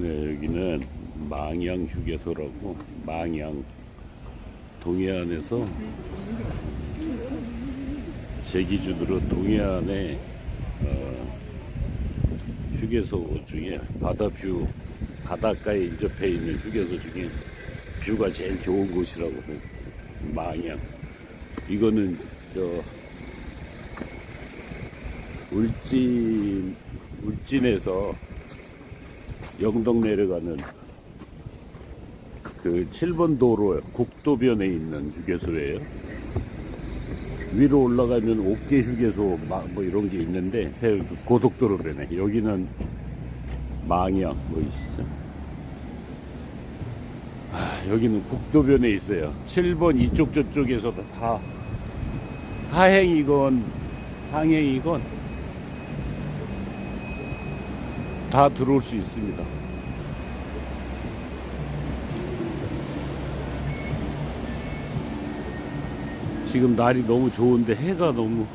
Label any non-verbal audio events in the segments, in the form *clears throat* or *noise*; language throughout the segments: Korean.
네, 여기는 망양 휴게소라고 망양 동해안에서 제 기준으로 동해안의 어, 휴게소 중에 바다뷰 바닷가에 인접해 있는 휴게소 중에 뷰가 제일 좋은 곳이라고 해요. 망양 이거는 저 울진 울진에서 영동 내려가는 그 7번 도로 국도변에 있는 휴게소예요. 위로 올라가면 옥계 휴게소 막 뭐 이런 게 있는데 새 고속도로변에 여기는 망양 보이시죠? 아, 여기는 국도변에 있어요. 7번 이쪽 저쪽에서도 다 하행이건 상행이건 다 들어올 수 있습니다. 지금 날이 너무 좋은데 해가 너무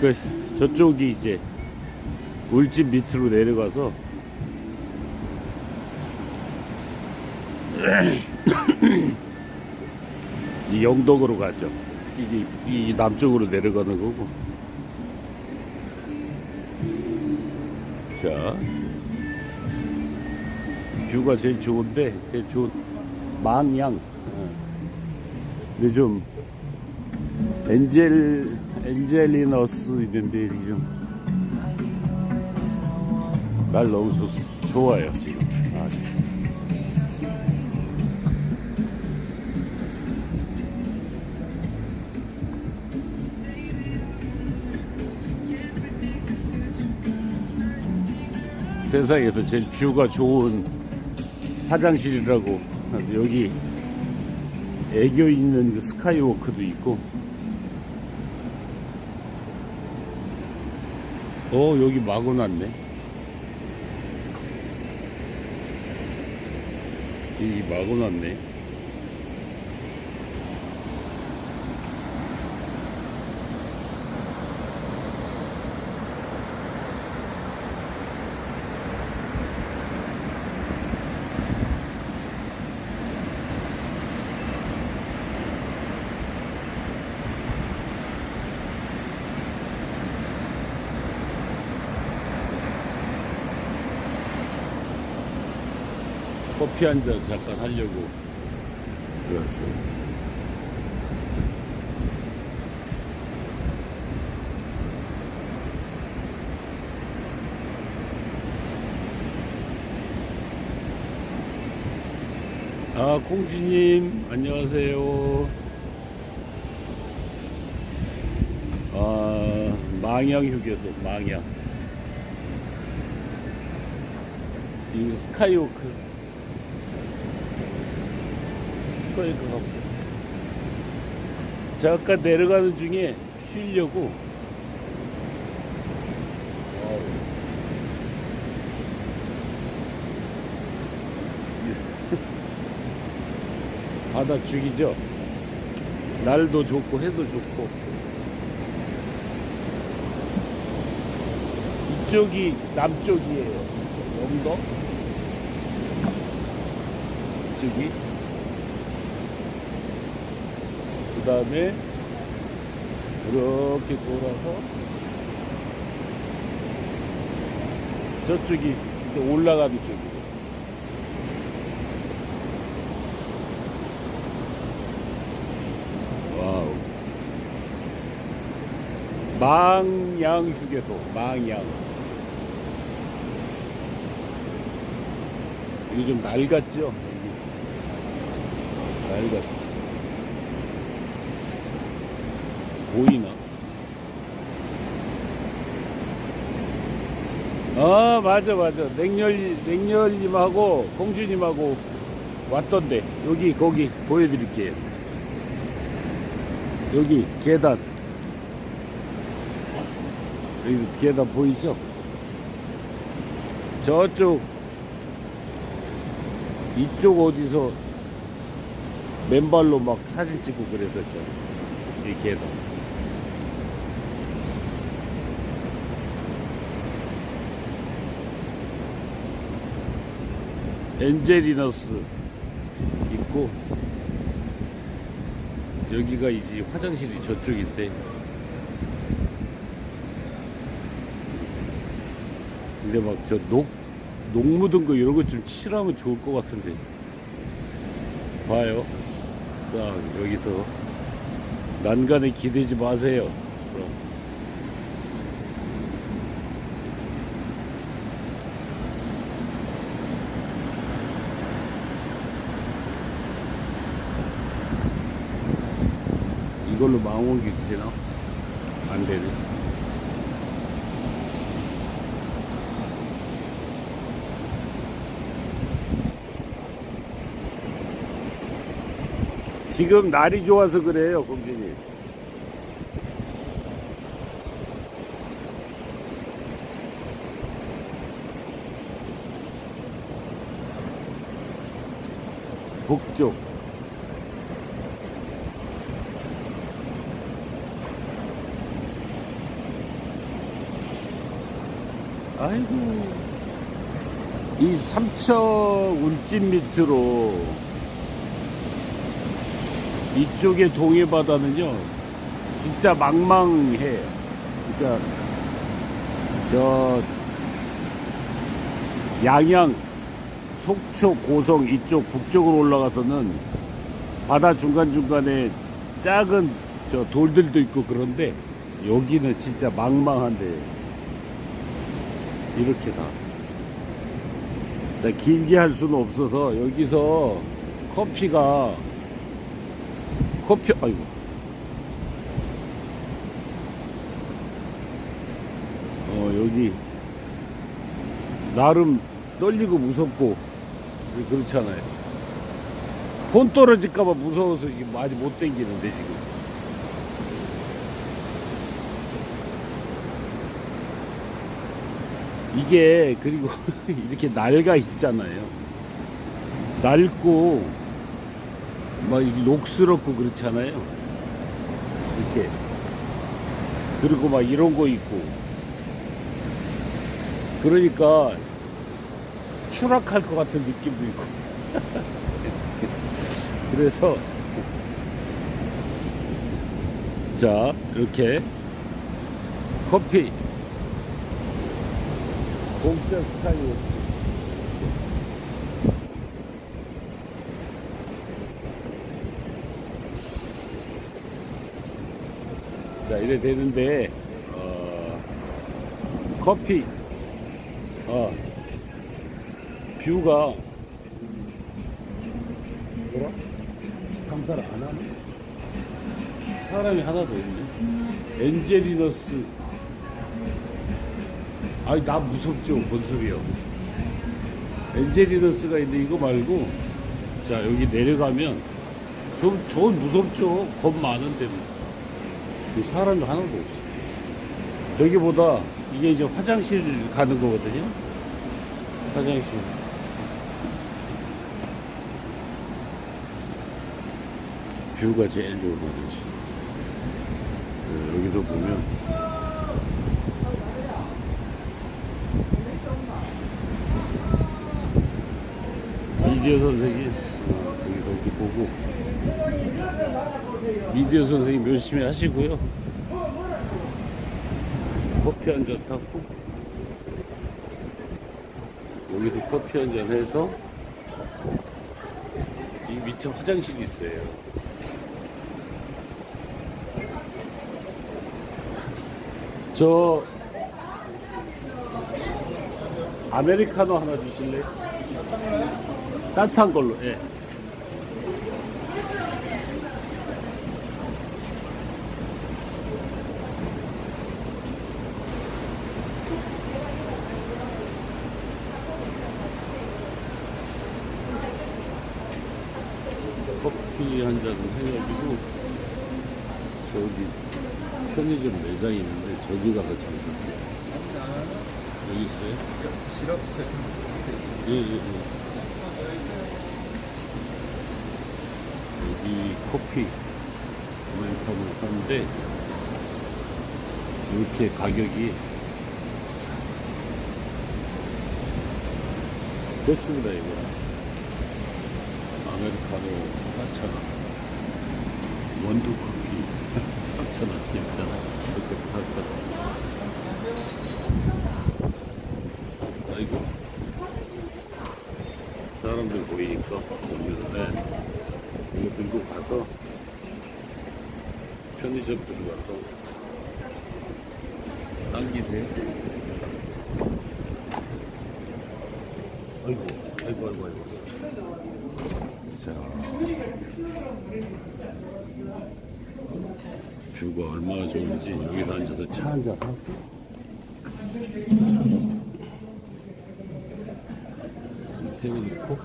그 저쪽이 이제 울진 밑으로 내려가서 *clears throat* 이 영덕으로 가죠. 이게 이 남쪽으로 내려가는 거고. 자, 뷰가 제일 좋은데 제일 좋은 망양. 좀 엔젤 엔젤리너스 있는데 좀날 너무 좋, 좋아요 지금. 아, 세상에서 제일 뷰가 좋은 화장실이라고 여기 애교 있는 그 스카이워크도 있고. 어 여기 마구 났네. 이 마구 났네 커피 한 잔 잠깐 하려고 들었어요. 아, 콩지님, 안녕하세요. 아, 망양 휴게소, 망양. 이 스카이워크. 스카이워크 가고. 잠깐 내려가는 중에 쉬려고. *laughs* 바다 죽이죠. 날도 좋고 해도 좋고. 이쪽이 남쪽이에요. 영덕. 이쪽이. 그 다음에 이렇게 돌아서 저쪽이 올라가는 쪽이에요. 와우. 망양 휴게소, 망양. 이거 좀 낡았죠? 낡았어. 보이나? 아, 맞아, 맞아. 냉열, 냉열님하고 공주님하고 왔던데. 여기, 거기 보여드릴게요. 여기 계단 여기 계단 보이죠? 저쪽 이쪽 어디서 맨발로 막 사진 찍고 그랬었죠 이 계단 엔젤리너스 있고 여기가 이제 화장실이 저쪽인데 근데 막 저 녹 녹 묻은 거 이런 거 좀 칠하면 좋을 것 같은데. 봐요. 싹 여기서. 난간에 기대지 마세요. 그럼 이걸로 망원기 되나? 안 되네. 지금 날이 좋아서 그래요, 공진이. 북쪽. 아이고. 이 삼척 울진 밑으로 이쪽의 동해바다는요, 진짜 망망해. 그러니까, 저, 양양, 속초, 고성 이쪽 북쪽으로 올라가서는 바다 중간중간에 작은 저 돌들도 있고 그런데 여기는 진짜 망망한데 이렇게 다. 자, 길게 할 수는 없어서 여기서 커피가 커피, 아이고. 어, 여기, 나름 떨리고 무섭고, 그렇잖아요. 폰 떨어질까봐 무서워서 이게 많이 못 땡기는데, 지금. 이게, 그리고 *laughs* 이렇게 날가 있잖아요. 낡고, 막 녹스럽고 그렇잖아요. 이렇게. 그리고 막 이런 거 있고. 그러니까 추락할 것 같은 느낌도 있고. *laughs* 그래서 자 이렇게 커피 공짜 스카이 자 이래 되는데 어, 커피. 어, 뷰가 뭐라? 감사를 안 하네? 사람이 하나도 없네. 엔젤리너스 아니 나 무섭죠 뭔 소리야 엔젤리너스가 있는데 이거 말고 자 여기 내려가면 저, 저건 무섭죠 겁 많은데 뭐. 사람이 하나도 없어. 저기보다 이게 이제 화장실 가는 거거든요. 화장실. 뷰가 제일 좋은 화장실. 네, 여기서 보면 미디어 선생님 어, 저기서 이렇게 보고 미디어 선생님 열심히 하시고요. 커피 한 잔 타고 여기서 커피 한 잔 해서 이 밑에 화장실이 있어요. 저 아메리카노 하나 주실래요? 따뜻한 걸로. 예. 커피 한 잔 해가지고 저기 편의점 매장이 있는데 저기 가서 잠깐 여기 있어요? 시럽 세트. 예, 예, 예. 여기 커피 아메리카노 사는데 이렇게 가격이 됐습니다 이거 아메리카노 4,000원. 원두 커피 *laughs* 3,000원이었잖아. 이렇게 4,000원. 아이고. 사람들 보이니까 네. 들고 가서 편의점 들어가서 당기세요. 아이고, 아이고, 아이고, 아이고. 자. 뷰가 얼마나 좋은지 여기서 앉아서 차 한잔 하고. 새우 넣고.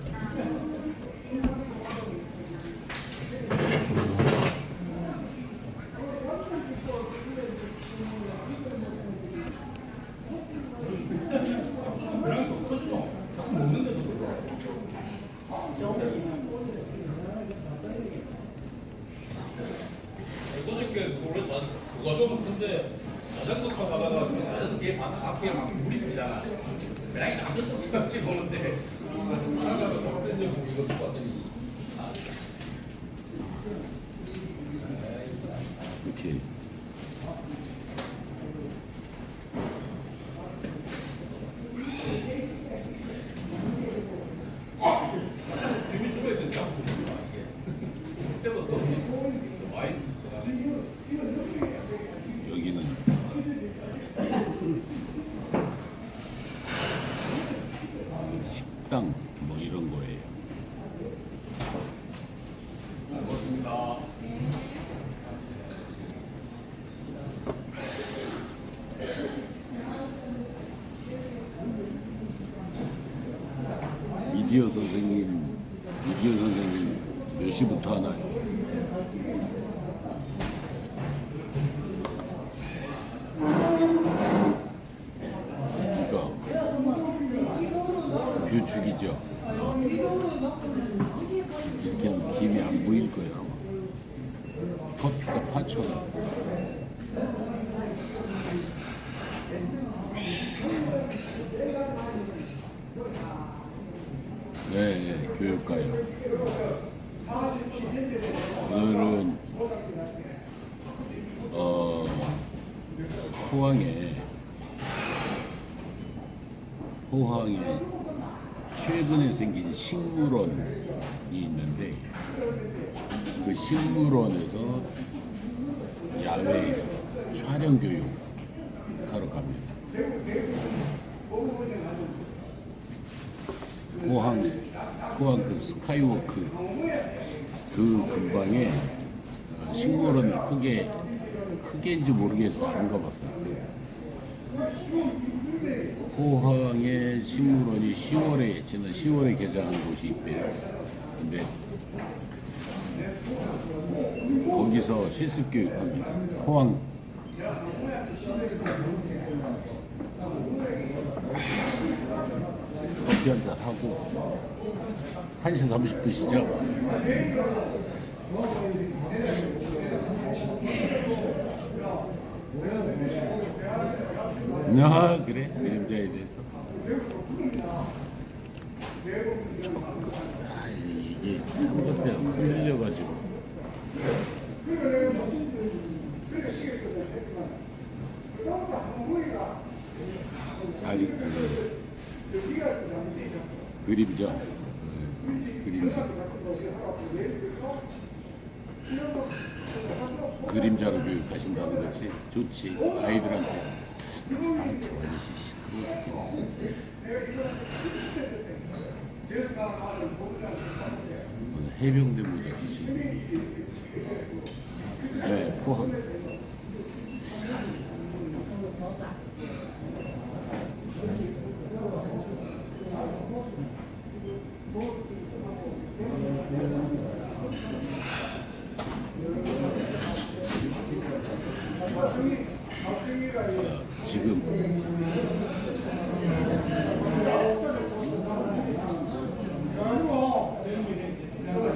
어저께 원래 자 그거 좀 근데 자전거 타 가다가 자전거 뒤에 바- 앞에 막 물이 뜨잖아. 그냥 안 젖었을지 모르는데 나가서 좀 이거 듣고 왔더니 아, 이렇게. 주민 주변에 있던 장부 이게 그때부터 와인 여기는 식당 뭐 이런 거예요. 먹었습니다. 미디어 선생님, 미디어 선생님 몇 시부터 하나요? 그러니까 뷰 죽이죠. 어. 이렇게 김이 안 보일 거예요. 커피가 4,000원. 네, 네, 교육가요. 오늘은 어 포항에 포항에 최근에 생긴 식물원이 있는데 그 식물원에서 야외 촬영 교육 하러 갑니다. 포항 포항 그 스카이워크 그 근방에 어, 식물원을 크게 크게인지 모르겠어 안 가봤어요. 그 포항의 식물원이 10월에 지난 10월에 개장한 곳이 있대요. 근데 거기서 실습 교육합니다. 포항 커피 한 잔 하고 1시 30분 시작. 아 그래. 그림자에 대해서. 조금 아, 이게 삼각대가 흔들려가지고 아니 그 그림자 네, 그림자 그림자로 교육하신다는 거지. 좋지. 아이들한테. 아 해병대 모자 쓰시는 네 포항 어, 지금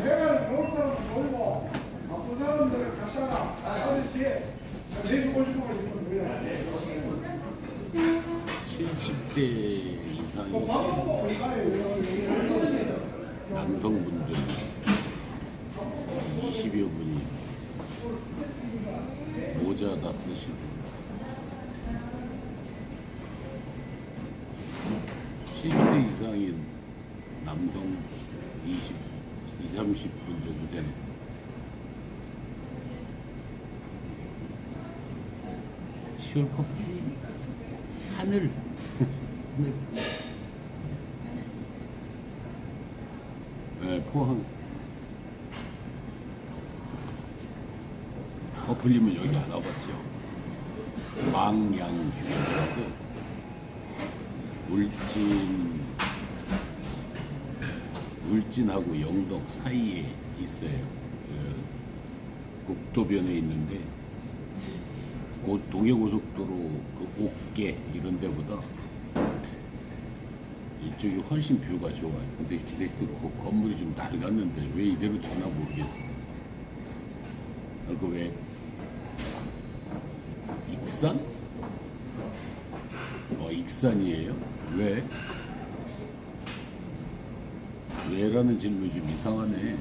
해가 겨울처럼 보이고 바쁜 사람들을 갖다가 아저씨에 내주고 싶은 거 있으면 뭐야 70대 이상이신 남성분들 20여 분이 모자 다 쓰시고 70대 이상인 남성 20, 20, 30분 정도 되는 시월 커피 하늘 하늘. *laughs* 네, 포항 커플님은 여기 안 와봤죠 망양휴게소라고 울진 울진하고 영동 사이에 있어요. 그 국도변에 있는데 고, 동해고속도로 그 옥계 이런 데보다 이쪽이 훨씬 뷰가 좋아요. 근데, 근데 그 거- 건물이 좀 낡았는데 왜 이대로 주나 모르겠어. 그리고 왜 익산? 어, 익산이에요? 왜? 왜라는 질문이 좀 이상하네.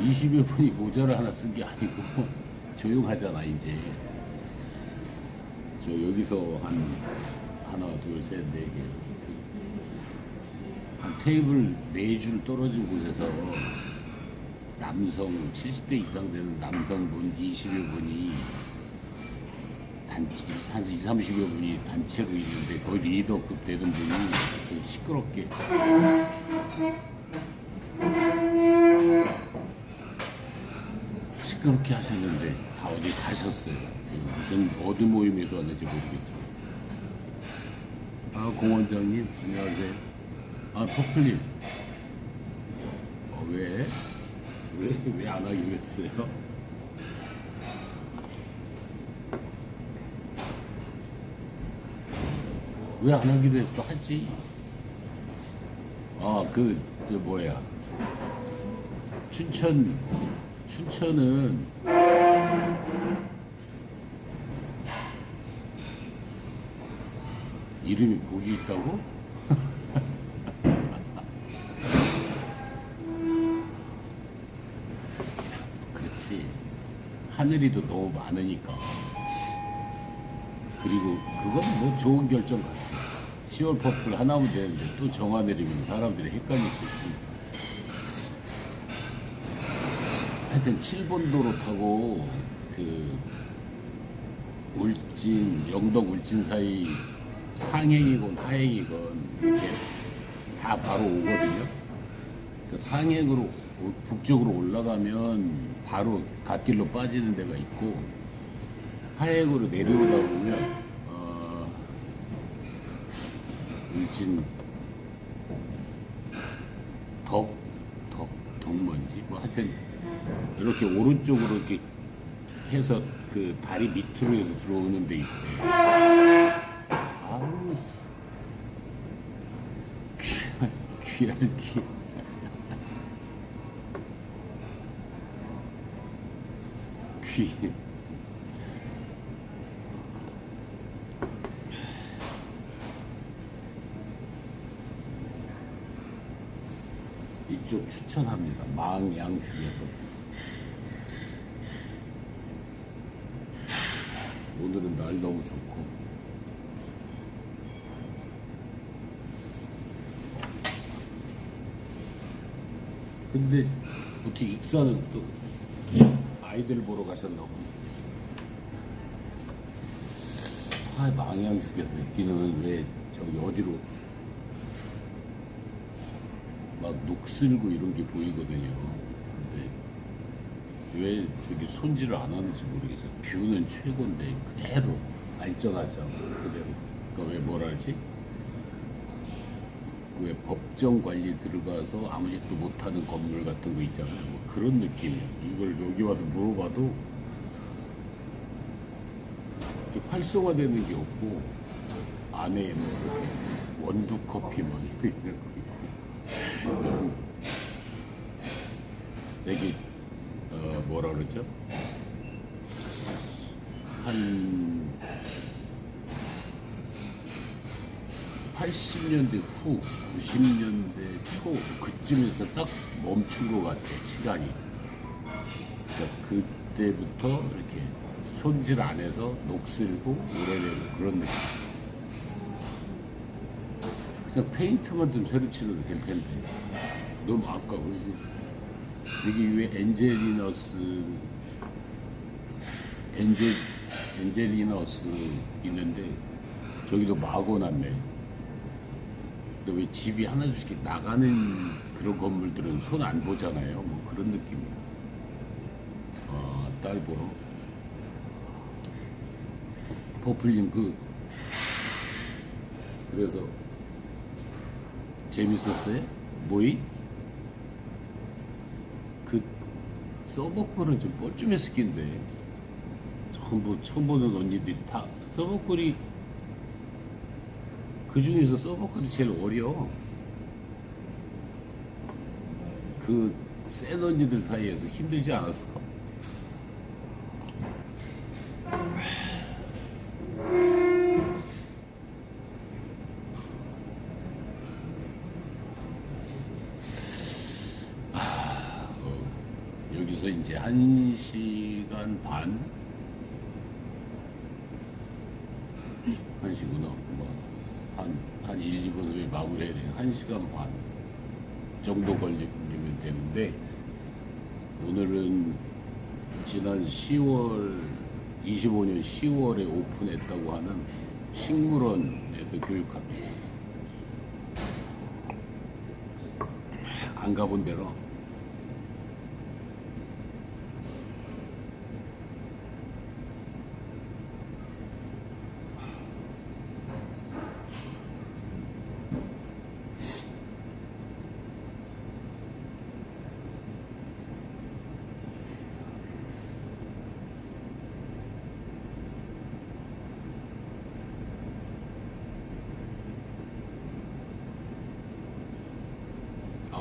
이십 여 분이 모자를 하나 쓴 게 아니고 *laughs* 조용하잖아 이제. 저 여기서 한 하나 둘셋네 개. 한 테이블 네 줄 떨어진 곳에서 남성 70대 이상 되는 남성분 20여 분이 단체 한 2, 30여 분이 단체로 있는데 거의 리더급 되는 분이 이렇게 시끄럽게 시끄럽게 하셨는데 다 어디 가셨어요. 무슨 어디 모임에서 왔는지 모르겠죠. 아 공원장님 안녕하세요. 아 퍼플님 어, 왜? 왜? 왜 안 하기로 했어요? 왜 안 하기로 했어? 하지. 아, 그, 저, 뭐야. 춘천, 춘천은 이름이 복이 있다고? 하늘이도 너무 많으니까. 그리고 그건 뭐 좋은 결정 같아. 10월 퍼플 하나면 되는데 또 정화 내리면 사람들이 헷갈릴 수 있으니까. 하여튼 7번 도로 타고 그 울진, 영덕 울진 사이 상행이건 하행이건 이렇게 다 바로 오거든요. 그 상행으로 오- 북쪽으로 올라가면 바로 갓길로 빠지는 데가 있고 하행으로 내려오다 보면 어, 울진 덕, 덕, 덕먼지 뭐 하여튼 이렇게 오른쪽으로 이렇게 해서 그 다리 밑으로 해서 들어오는 데 있어요. 아우 씨. 귀, 귀할 귀. 귀. 이쪽 추천합니다. 망양 휴게소. 오늘은 날 너무 좋고. 근데 어떻게 익사는 또 아이들 보러 가셨나 보네. 아, 망양 휴게소 있기는 왜 저기 어디로 막 녹슬고 이런 게 보이거든요. 근데 왜 저기 손질을 안 하는지 모르겠어요. 뷰는 최고인데 그대로 발전하지 않고 그대로. 그러니까 왜 뭐라 하지? 그왜 법정 관리 들어가서 아무 짓도 못하는 건물 같은 거 있잖아요. 뭐 그런 느낌이에요. 이걸 여기 와서 물어봐도 이렇게 활성화되는 게 없고 안에 뭐 이렇게 원두 커피 막 이런 거 있고 되게 어 뭐라 그러죠? 한 80년대 후, 90년대 초 그쯤에서 딱 멈춘 것 같아 시간이. 그러니까 그때부터 이렇게 손질 안 해서 녹슬고 오래되고 그런 느낌. 그냥 페인트만 좀 새로 칠해도 될 텐데 너무 아까워. 여기 위에 엔젤리너스 엔젤 엔젤리너스 있는데 저기도 마고 났네. 근데 왜 집이 이렇게 나가는 그런 건물들은 손 안 보잖아요. 뭐 그런 느낌이야. 아, 딸 보러. 버플링 그 그래서 재밌었어요? 뭐이? 그 서버콜은 좀 뻘쭘했을 낀데 전부 처음 보는 언니들이 다 서버콜이 그 중에서 서버콜이 제일 어려 그센 언니들 사이에서 힘들지 않았을까? 여기서 이제 한 시간 반? 한 시구나. 뭐, 한, 한 1, 2분 후에 마무리 해야 돼. 한 시간 반 정도 걸리면 되는데, 오늘은 지난 10월, 25년 10월에 오픈했다고 하는 식물원에서 교육합니다. 안 가본 데로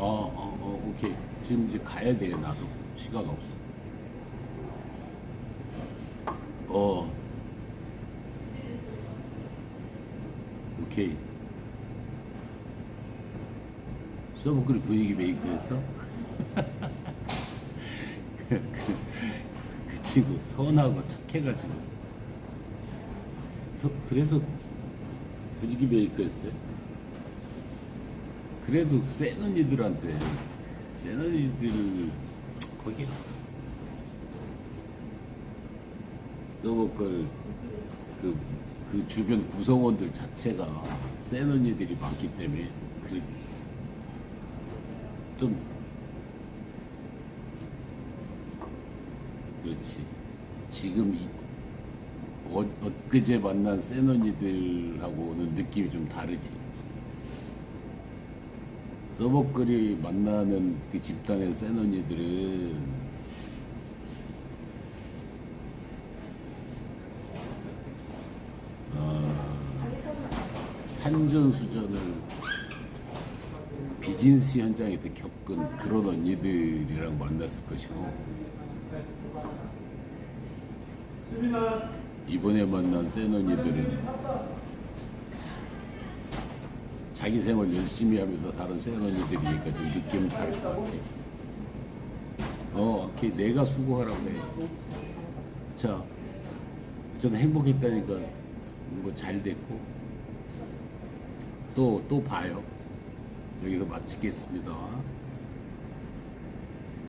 어, 어, 어, 오케이. 지금 이제 가야 돼, 나도. 시간 없어. 어. 오케이. 서브글 분위기 메이크했어? 그, *laughs* 그, 그 친구 선하고 착해가지고. 서, 그래서 분위기 메이크했어요? 그래도 센 언니들한테 센 언니들을 거기 써먹걸 그, 그 주변 구성원들 자체가 센 언니들이 많기 때문에 그, 좀 그렇지. 지금 이, 어, 엊그제 만난 센 언니들하고는 느낌이 좀 다르지 서버글이 만나는 그 집단의 센 언니들은 어, 산전수전을 비즈니스 현장에서 겪은 그런 언니들이랑 만났을 것이고 이번에 만난 센 언니들은 자기 생활 열심히 하면서 사는 센 언니들이니까 좀 느낌 다를 것 같아. 어, 오케이. 내가 수고하라고 해. 자, 저는 행복했다니까 뭐 잘 됐고 또, 또 봐요. 여기서 마치겠습니다.